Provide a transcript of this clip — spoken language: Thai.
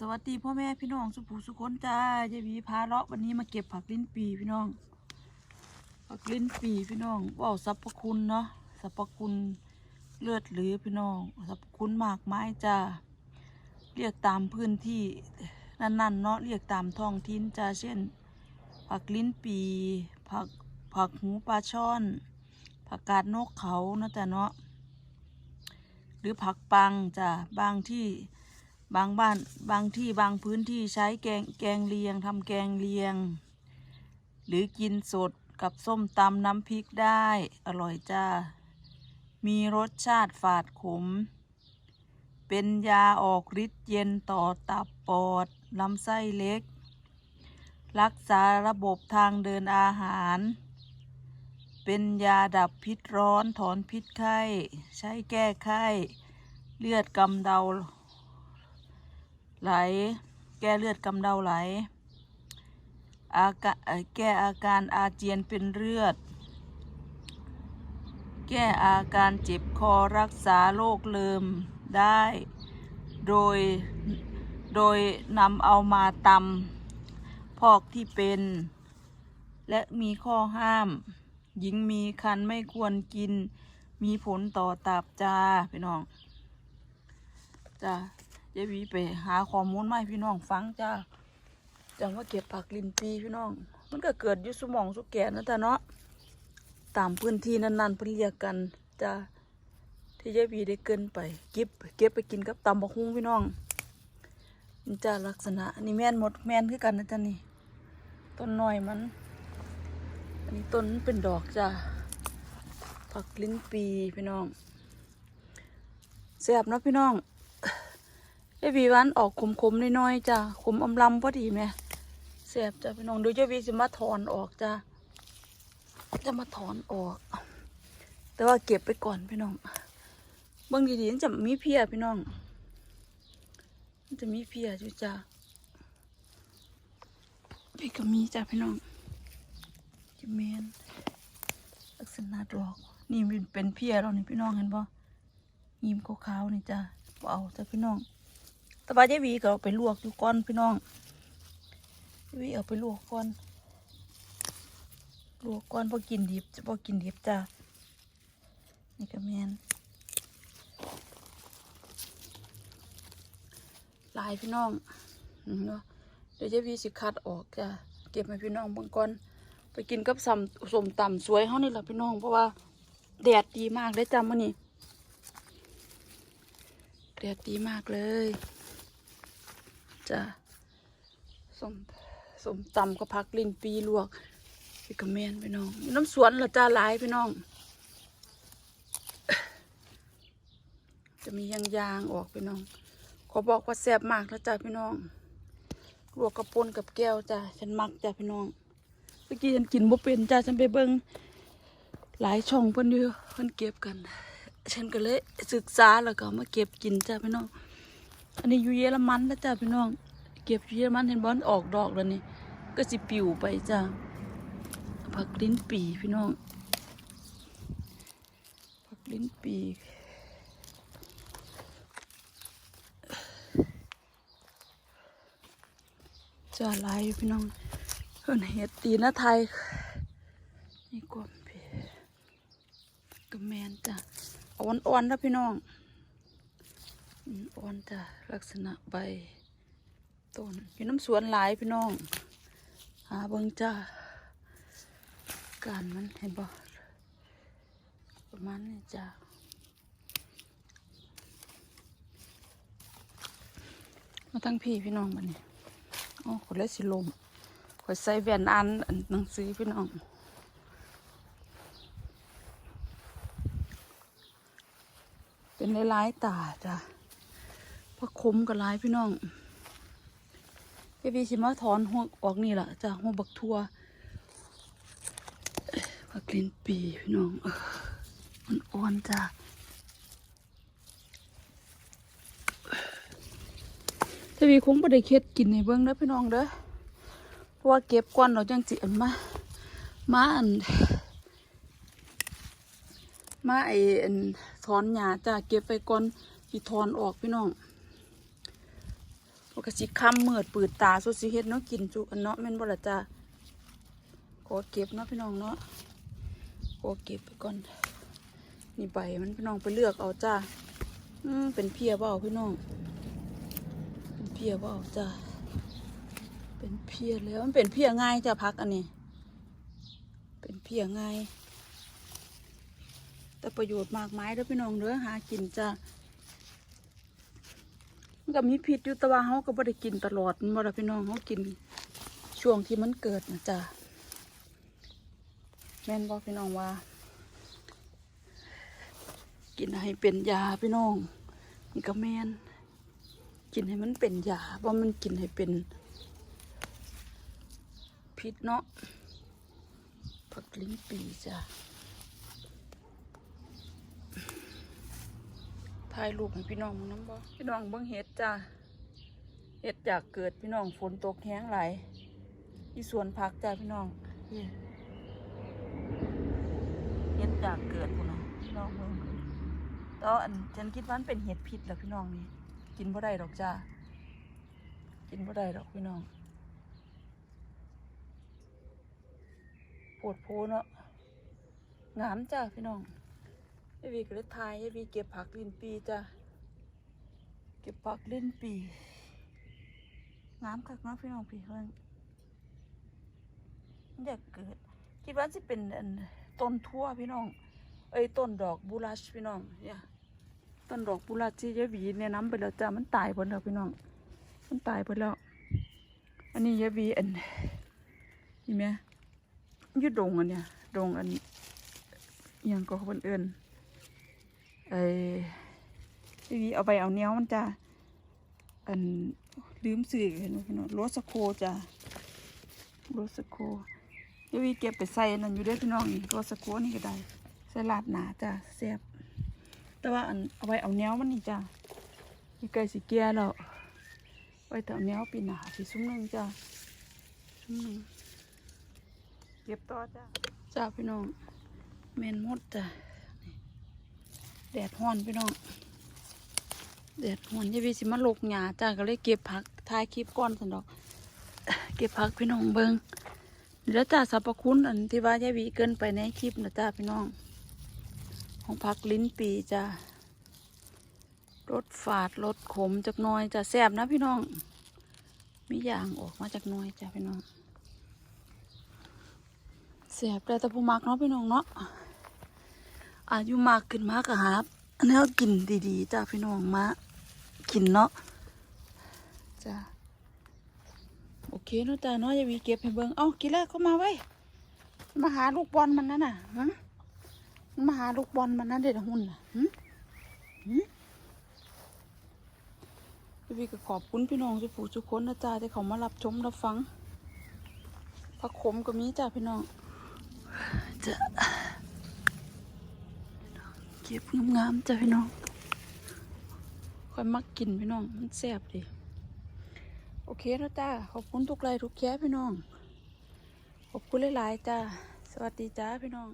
สวัสดีพ่อแม่พี่น้องสุภูสุคนจ้ายายวีพาเลาะวันนี้มาเก็บผักลิ้นปีพี่น้อง ผักลิ้นปีพี่น้องเว่าสรรพคุณเนาะสรรพคุณเลือดหรือพี่น้องสรรพคุณมากมายจ้าเรียกตามพื้นที่นั่นๆเนาะเรียกตามท้องถิ่นจ้าเช่น ผักลิ้นปีผักผักหูปลาช่อน ผักกาดนกเขาเนาะจ้ะเนาะหรือผักปังจ้ะบางที่ บางบ้านบางที่บางพื้นที่ใช้แกงแกงเลียงทำแกงเลียง หรือกินสดกับส้มตำน้ำพริกได้อร่อยจ้า มีรสชาติฝาดขม เป็นยาออกฤทธิ์เย็นต่อตับปอดลำไส้เล็ก รักษาระบบทางเดินอาหาร เป็นยาดับพิษร้อนถอนพิษไข้ ใช้แก้ไข้ เลือดกำเดา ไหล แก้เลือดกำเดาไหลอากาเอ่อแก้อาการอาเจียนเป็นเลือด แก้อาการเจ็บคอรักษาโรคเลิมได้ โดย โดยนำเอามาตำพอกที่เป็น และมีข้อห้าม หญิงมีคันไม่ควรกิน มีผลต่อตับจ้าพี่น้องจ้า ยายวีไปหาข้อมูลมาให้พี่น้องฟังจ้าจังว่าเก็บผักลินปีพี่น้อง มันก็เกิดอยู่สมองสุแกนนะจ๊ะเนาะตามพื้นที่นั้นๆเพิ่นเรียกกันจ้าที่ยายบีได้เกินไปเก็บเก็บไปกินกับตำบักฮุ้งพี่น้องนี่จ้าลักษณะนี่แม่นหมดแม่นคือกันนะจ๊ะนี่ต้นหน้อยมัน อันนี้ต้นเป็นดอกจ้าผักลิ้นปีพี่น้องแซ่บนะพี่น้อง ยายบีวานออกขมๆน้อยๆจ้าขมอำลำพอดีไหมแซ่บจ้าพี่น้องเดูยายบีสิมาถอนออกจ้าจะมาถอนออก แต่ว่าเก็บไปก่อนพี่น้องบางทีๆมันจะมีเพียพี่น้องจะมีเพียอยู่จ้าพี่ก็มีจ้าพี่น้องจะเมนลักษณะดอกนี่มันเป็นเพียแล้วนี่พี่น้องเห็นปะยิมขาวๆนี่จ้าบ่เอาจ้าพี่น้อง แต่ว่าเจาหวีก็เอาไปลวกอยู่ก่อนพี่น้องเจ๊วีเอาไปลวกก่อน ลวกก่อนพอกินดิบจะพอกินดิบจ้านี่ก็แมนลายพี่น้องเนาะเดี๋ยวเจะวีสิคัดออกจ้ะเก็บให้พี่น้องบางก่อนไปกินกับสำสมตำสวยเฮานี่แหละพี่น้อง เพราะว่าแดดดีมากได้จ้ามื้อนี้แดดดีมากเลย จ้ะสมสมตำก็พักลิ้นปีลวกพี่กรเมนพี่น้อง น้ำสวนเหราจ้าหลายพี่น้อง จะมียางยางออกพี่น้อง ขอบอกว่าแซ่บมากแล้วจ้าพี่น้องลวกกระปุนกับแก้วจ้าฉันมักจ้าพี่น้องเมื่อกี้ฉันกินบ่เป็นจ้าฉันไปเบิ่งหลายช่องเพิ่นอยู่เพิ่นเก็บกัน ฉันก็เลยศึกษาแล้วก็มาเก็บกินจ้าพี่น้อง อันนี้อยู่เยอรมันนะจ้าพี่น้อง เก็บอยู่เยอรมันเห็นบอลออกดอกแล้วนี่ ก็สิปิวไปจ้าผักลิ้นปีพี่น้อง ผักลิ้นปีจะลายอยู่พี่น้องเพิ่นเห็ดตีนะไทย นี่กวนพี่กระแมนจ้ะอ่อนๆนะพี่น้อง อ่อนจ้ะลักษณะใบต้นอยู่น้ำสวนหลายพี่น้อง หาเบิ่งจ้าการมันเห็นบ่ประมาณนี้จ้ามาตั้งพี่พี่น้องบันนี้โอ้คนเลสิลมคอยใส่แว่นอ่านอันหนังสือพี่น้องเป็นหลายๆตาจ้ะ พระคมกับลายพี่น้องเอวีสิมาถอนหัวออกนี่แหละจ้ะหัวบักทัวผักลินปีพี่น้องมันอ่อนจ้ะทวีคงไม่ได้เค็ดกินในเบื้องนะพี่น้องเด้อเพราะว่าเก็บก้อนเราจังสิอันมามาอันมาไออันถอนหญ้าจ้ะเก็บไปก่อนที่ถอนออกพี่น้อง ปกสิค่ำมืดปืดตาสุดสิเฮ็ดเนาะกินจุกันเนาะแม่นบ่ล่ะจ้าขอเก็บเนาะพี่น้องเนาะขอเก็บไปก่อน นี่ใบมันพี่น้องไปเลือกเอาจ้าอืมเป็นเพียบ่าพี่น้อง เป็นเพียบ่าจ้าเป็นเพียแล้วมันเป็นเพียง่ายจ้าพักอันนี้ เป็นเพียง่ายแต่ประโยชน์มากมายเด้อพี่น้องเด้อหากินจ้า มันก็มีพิษอยู่แต่ว่าเขาก็บ่ได้กินตลอดมันบ่ได้พี่น้องเขากินช่วงที่มันเกิดนะจ้าแม่นบอกพี่น้องว่า กินให้เป็นยาพี่น้องนี่ก็แม่นกินให้มันเป็นยาบ่มันกินให้เป็นพิษเนาะผักลิ้นปีจ้ะ ถ่ายรูปให้พี่น้องมึงน้ำบ่พี่น้องเบิ่งเห็ดจ้ะเห็ดอยากเกิดพี่น้องฝนตกแห้งไหลที่สวนผักจ้ะพี่น้องเห็ดอยากเกิดพุ่นนะพี่น้องเบิ่งตอนฉันคิดว่ามันเป็นเห็ดพิษแหละพี่น้องนี่กินบ่ได้ดอกจ้ากินบ่ได้ดอกพี่น้องปวดโพเนาะงามจ้าพี่น้อง ยายวีก็เลยทายยายวีเก็บผักลิ้นปีจ้าเก็บผักลิ้นปีงามคักเนาะพี่น้องพี่เพิ่นมันอยากเกิดคิดว่าสิเป็นต้นทั่วพี่น้อง เอ้ยต้นดอกบูรัชพี่น้องเนี่ยต้นดอกบูรัชที่ยายวีแนะนำไปแล้วจ้ามันตายไปแล้วพี่น้อง มันตายไปแล้ว อันนี้ยายวีอันนี่ไหมยุดดงอันเนี้ยดงอันอิหยังก็คนเอื่น ไอ้ทีวีเอาไปเอาเนี้ยมันจะอันลืมสื่อเห็นไหมพี่น้องโรสโคจ้ะโรสโคทีวีเก็บไปใส่นั่นอยู่ด้วยพี่น้องนี่โรสโคนี่ก็ได้ใส่ลาดหนาจ้ะแซ่บแต่ว่าอันเอาไว้เอาเนี้ยมันนี่จ้ะนี่ใกล้สิเกียแล้วไว้แต่เอาเนี้ยปีหนาสิซุ้มหนึงจ้ะซุ้มหนึงเก็บต่อจ้าจ้าพี่น้องแมนมดจ้ะ แดดห้อนพี่น้องแดดห้อนยายวีสิมาลกหญ้าจ้าก็เลยเก็บผักถ่ายคลิปก่อนสันดอก เก็บผักพี่น้องเบิงนี่แล้วจ้าสรรพคุณอันที่ว่ายายวีเกินไปในคลิปนะจ้าพี่น้อง ของผักลิ้นปีจ้ารสฝาดรสขมจากน้อยจ้าแซ่บนะพี่น้องมีอย่างออกมาจากน้อยจ้าพี่น้องเสียบแต่ต่ผู้มักเนาะพี่น้องเนาะ อายุมากขึ้นมากกะครับอันนี้ก็กินดีๆจ้าพี่น้องมากินเนาะจ้าโอเคเนาะจ้าเนาะอย่าวีเก็บให้เบิ่งเอ้ากินแล้วเข้ามาไว้มาหาลูกบอลมันนั่นน่ะฮะมาหาลูกบอลมันนั่นเด็ดหุ่นน่ะหึหึอย่าวีก็ขอบคุณพี่น้องทุกผู้ทุกคนนะจ้าที่เขามารับชมรับฟังผักขมก็มีจ้าพี่น้องจะ เก็บงามๆจ้าพี่น้องค่อยมักกินพี่น้อง มันแซ่บดี โอเคนะจ้าขอบคุณทุกไลค์ทุกแคร์พี่น้อง ขอบคุณหลายๆจ้าสวัสดีจ้าพี่น้อง